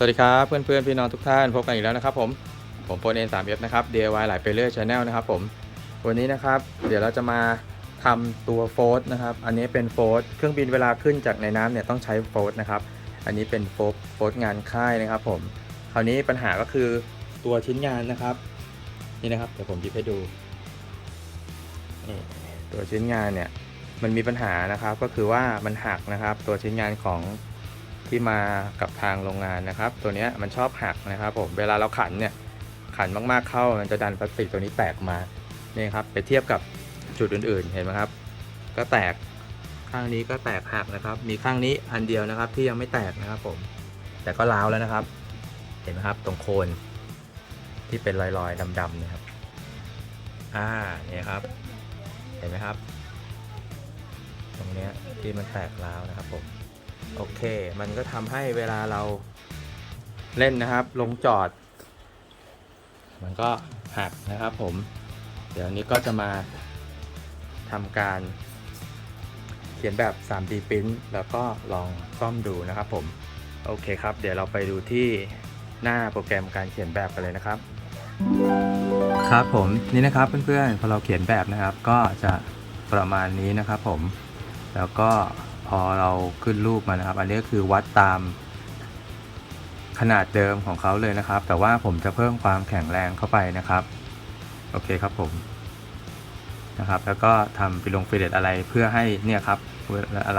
สวัสดีครับเพื่อนเพื่อนๆพี่น้องทุกท่านพบกันอีกแล้วนะครับผมผมโฟนเอ็นสามเอฟนะครับ DIY หลายไปเรื่อยชาแนลนะครับผมวันนี้นะครับ เดี๋ยวเราจะมาทำตัวโฟร์นะครับ อันนี้เป็นโฟร์เครื่องบินเวลาขึ้นจากในน้ำเนี่ยต้องใช้โฟร์นะครับ อันนี้เป็นโฟร์โฟร์งานค่ายนะครับ ผมคราวนี้ปัญหาก็คือตัวชิ้นงานนะครับ นี่นะครับเดี๋ยวผมหยิบให้ดูตัวชิ้นงานเนี่ยมันมีปัญหานะครับก็คือว่ามันหักนะครับ ตัวชิ้นงานของ ที่มากับทางโรงงานนะครับ ตัวนี้มันชอบหักนะครับผมเวลาเราขันเนี่ยขันมากๆเข้ามันจะดันพลาสติกตัวนี้แตกมานี่ครับไปเทียบกับจุดอื่นๆเห็นไหมครับ ก็แตกข้างนี้ก็แตกหักนะครับ มีข้างนี้อันเดียวนะครับ ที่ยังไม่แตกนะครับผม แต่ก็ร้าวแล้วนะครับ เห็นไหมครับตรงโคนที่เป็นรอยๆดำๆนี่ยครับอ่าเนี่ยครับ เห็นไหมครับ ตรงเนี้ยที่มันแตกร้าวนะครับผม โอเค มันก็ทำให้เวลาเราเล่นนะครับ ลงจอด มันก็หักนะครับผม เดี๋ยวนี้ก็จะมาทำการ เขียนแบบ 3D Print แล้วก็ลองซ่อมดูนะครับผม โอเคครับ เดี๋ยวเราไปดูที่หน้าโปรแกรมการเขียนแบบกันเลยนะครับ ครับผมนี่นะครับเพื่อนๆพอเราเขียนแบบนะครับ ก็จะประมาณนี้นะครับผม แล้วก็ พอเราขึ้นรูปมานะครับ อันนี้ก็คือวัดตามขนาดเดิมของเขาเลยนะครับ แต่ว่าผมจะเพิ่มความแข็งแรงเข้าไปนะครับ โอเคครับผมนะครับ แล้วก็ทำฟิลงฟิเลตอะไรเพื่อให้เนี่ยครับ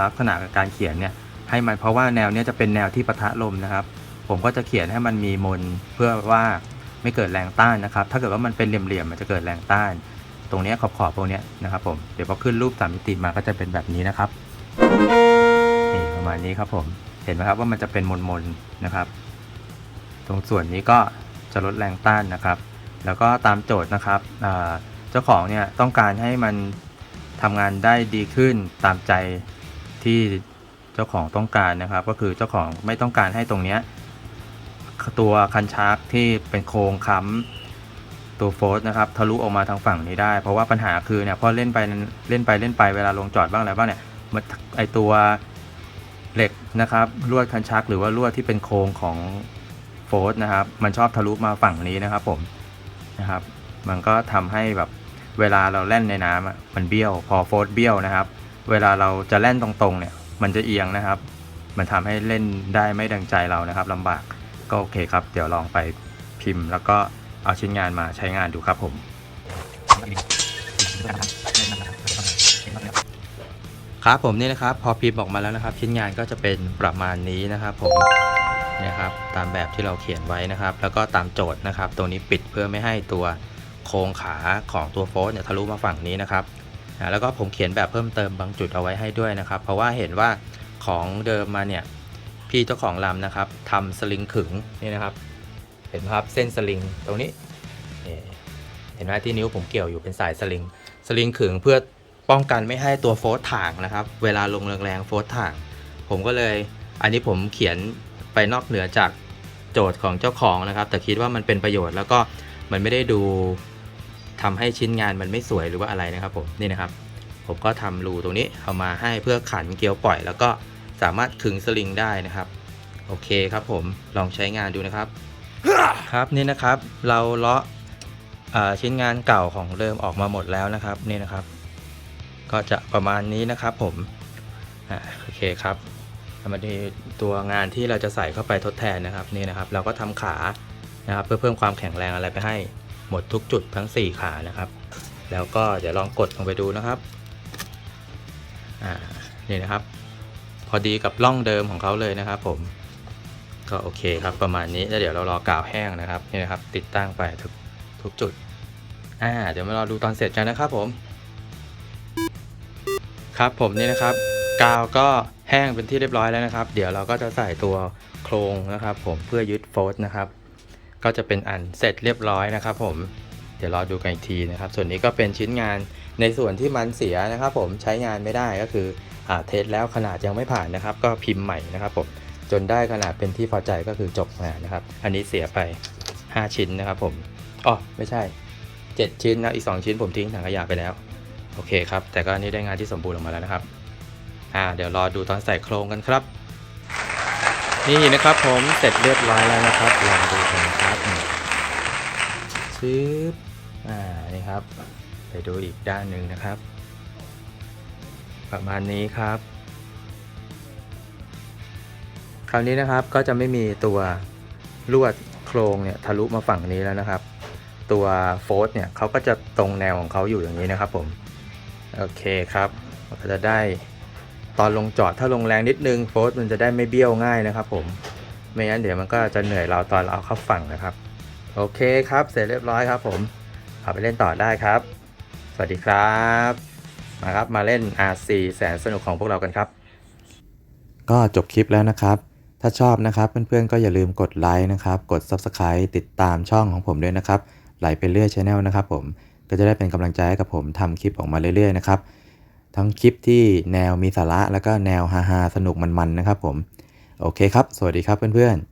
ลักษณะการเขียนเนี่ยให้มันเพราะว่าแนวเนี้ยจะเป็นแนวที่ปะทะลมนะครับ ผมก็จะเขียนให้มันมีมนเพื่อว่าไม่เกิดแรงต้านนะครับ ถ้าเกิดว่ามันเป็นเหลี่ยมๆมันจะเกิดแรงต้าน ตรงเนี้ยขอบๆพวกเนี้ยนะครับผม เดี๋ยวพอขึ้นรูปสามมิติมาก็จะเป็นแบบนี้นะครับ ประมาณนี้ครับผมเห็นไหมครับว่ามันจะเป็นมนๆนนะครับ ตรงส่วนนี้ก็จะลดแรงต้านนะครับ แล้วก็ตามโจทย์นะครับเจ้าของเนี่ยต้องการให้มันทำงานได้ดีขึ้นตามใจที่เจ้าของต้องการนะครับ ก็คือเจ้าของไม่ต้องการให้ตรงเนี้ยตัวคันชาร์กที่เป็นโครงค้ำตัวโฟสนะครับทะลุออกมาทางฝั่งนี้ได้ เพราะว่าปัญหาคือเนี่ยพอเล่นไปเล่นไปเล่นไปเวลาลงจอดบ้างอะไรบ้างเนี่ยมันไอตัว เหล็กนะครับลวดคันชักหรือว่าลวดที่เป็นโครงของโฟสนะครับ มันชอบทะลุมาฝั่งนี้นะครับผมนะครับ มันก็ทำให้แบบเวลาเราแล่นในน้ำมันเบี้ยวพอโฟสเบี้ยวนะครับ เวลาเราจะแล่นตรงๆเนี่ย มันจะเอียงนะครับ มันทำให้เล่นได้ไม่ดังใจเรานะครับลำบากก็โอเคครับ เดี๋ยวลองไปพิมพ์ แล้วก็เอาชิ้นงานมาใช้งานดูครับผม ครับผมนี่นะครับพอพิมพ์ออกมาแล้วนะครับ ชิ้นงานก็จะเป็นประมาณนี้นะครับผมเนี่ยครับตามแบบที่เราเขียนไว้นะครับ แล้วก็ตามโจทย์นะครับตรงนี้ปิดเพื่อไม่ให้ตัวโครงขาของตัวโฟสเนี่ยทะลุมาฝั่งนี้นะครับแล้วก็ผมเขียนแบบเพิ่มเติมบางจุดเอาไว้ให้ด้วยนะครับ เพราะว่าเห็นว่าของเดิมมาเนี่ยพี่เจ้าของลำนะครับทำสลิงขึงนี่นะครับ เห็นไหมครับเส้นสลิงตรงนี้เห็นไหมที่นิ้วผมเกี่ยวอยู่เป็นสายสลิงสลิงขึงเพื่อ ป้องกันไม่ให้ตัวโฟสถ่างนะครับ เวลาลงแรงๆโฟสถ่าง ผมก็เลยอันนี้ผมเขียนไปนอกเหนือจากโจทย์ของเจ้าของนะครับ แต่คิดว่ามันเป็นประโยชน์แล้วก็มันไม่ได้ดูทำให้ชิ้นงานมันไม่สวยหรือว่าอะไรนะครับผมนี่นะครับ ผมก็ทำรูตรงนี้เอามาให้เพื่อขันเกลียวปล่อย แล้วก็สามารถขึงสลิงได้นะครับ โอเคครับผมลองใช้งานดูนะครับ ครับนี่นะครับ เราเลาะชิ้นงานเก่าของเริ่มออกมาหมดแล้วนะครับนี่นะครับ ก็จะประมาณนี้นะครับผมอ่าโอเคครับมาดูตัวงานที่เราจะใส่เข้าไปทดแทนนะครับนี่นะครับ เราก็ทำขานะครับ เพื่อเพิ่มความแข็งแรงอะไรไปให้หมดทุกจุดทั้ง 4 ขานะครับ แล้วก็เดี๋ยวลองกดลงไปดูนะครับอ่านี่นะครับ พอดีกับร่องเดิมของเขาเลยนะครับ ผมก็โอเคครับประมาณนี้แล้วเดี๋ยวเรารอกาวแห้งนะครับนี่นะครับ ติดตั้งไปทุกทุกจุดอ่าเดี๋ยวมารอดูตอนเสร็จกันนะครับผม ครับผมนี่นะครับกาวก็แห้งเป็นที่เรียบร้อยแล้วนะครับ เดี๋ยวเราก็จะใส่ตัวโครงนะครับ ผมเพื่อยึดโฟสนะครับ ก็จะเป็นอันเสร็จเรียบร้อยนะครับ ผมเดี๋ยวรอดูกันอีกทีนะครับ ส่วนนี้ก็เป็นชิ้นงานในส่วนที่มันเสียนะครับ ผมใช้งานไม่ได้ก็คืออ่าเทสแล้วขนาดยังไม่ผ่านนะครับ ก็พิมพ์ใหม่นะครับ ผมจนได้ขนาดเป็นที่พอใจก็คือจบงานนะครับ อันนี้เสียไป 5 ชิ้นนะครับ ผมอ๋อไม่ใช่ 7 ชิ้นนะอีก 2 ชิ้นผมทิ้งถังขยะไปแล้ว อเคครับ แต่ก็อันนี้ได้งานที่สมบูรณ์ออกมาแล้วนะครับ อ่า เดี๋ยวรอดูตอนใส่โครงกันครับ นี่นะครับผมเสร็จเรียบร้อยแล้วนะครับลองดูกันครับนี่ชืบอ่า นี่ครับ ไปดูอีกด้านหนึ่งนะครับ ประมาณนี้ครับ คราวนี้นะครับก็จะไม่มีตัวลวดโครงเนี่ยทะลุมาฝั่งนี้แล้วนะครับ ตัวโฟสเนี่ยเขาก็จะตรงแนวของเขาอยู่อย่างนี้นะครับผม โอเคครับก็จะได้ตอนลงจอดถ้าลงแรงนิดนึงโฟสมันจะได้ไม่เบี้ยวง่ายนะครับ ผมไม่งั้นเดี๋ยวมันก็จะเหนื่อยเราตอนเราเอาเข้าฝั่งนะครับ โอเคครับเสร็จเรียบร้อยครับ ผมเอาไปเล่นต่อได้ครับ สวัสดีครับ มาครับมาเล่น RC แสนสนุกของพวกเรากันครับ ก็จบคลิปแล้วนะครับ ถ้าชอบนะครับเพื่อนๆก็อย่าลืมกดไลค์นะครับ กด Subscribe ติดตามช่องของผมด้วยนะครับไหลไปเรื่อยช anel นะครับผม ก็จะได้เป็นกำลังใจให้กับผมทำคลิปออกมาเรื่อยๆนะครับทั้งคลิปที่แนวมีสาระแล้วก็แนวฮาๆสนุกมันๆนะครับผม โอเคครับ สวัสดีครับเพื่อนๆ